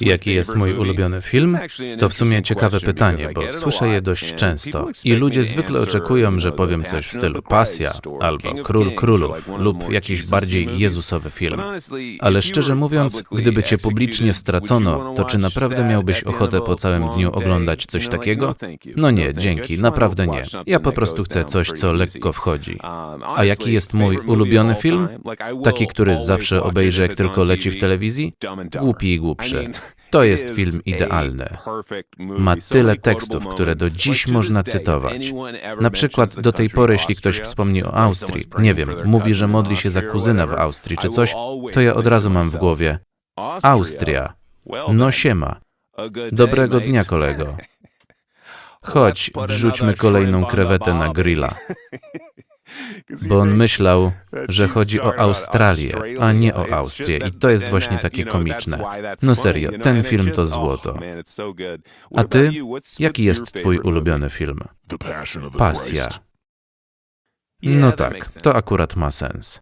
Jaki jest mój ulubiony film? To w sumie ciekawe pytanie, bo słyszę je dość często. I ludzie zwykle oczekują, że powiem coś w stylu Pasja, albo Król Królów, lub jakiś bardziej Jezusowy film. Ale szczerze mówiąc, gdyby cię publicznie stracono, to czy naprawdę miałbyś ochotę po całym dniu oglądać coś takiego? No nie, dzięki, naprawdę nie. Ja po prostu chcę coś, co lekko wchodzi. A jaki jest mój ulubiony film? Taki, który zawsze obejrzę, jak tylko leci w telewizji? Głupi i głupszy. To jest film idealny. Ma tyle tekstów, które do dziś można cytować. Na przykład do tej pory, jeśli ktoś wspomni o Austrii, nie wiem, mówi, że modli się za kuzyna w Austrii czy coś, to ja od razu mam w głowie Austria. No siema. Dobrego dnia, kolego. Chodź, wrzućmy kolejną krewetę na grilla. Bo on myślał, że chodzi o Australię, a nie o Austrię. I to jest właśnie takie komiczne. No serio, ten film to złoto. A ty? Jaki jest twój ulubiony film? Pasja. No tak, to akurat ma sens.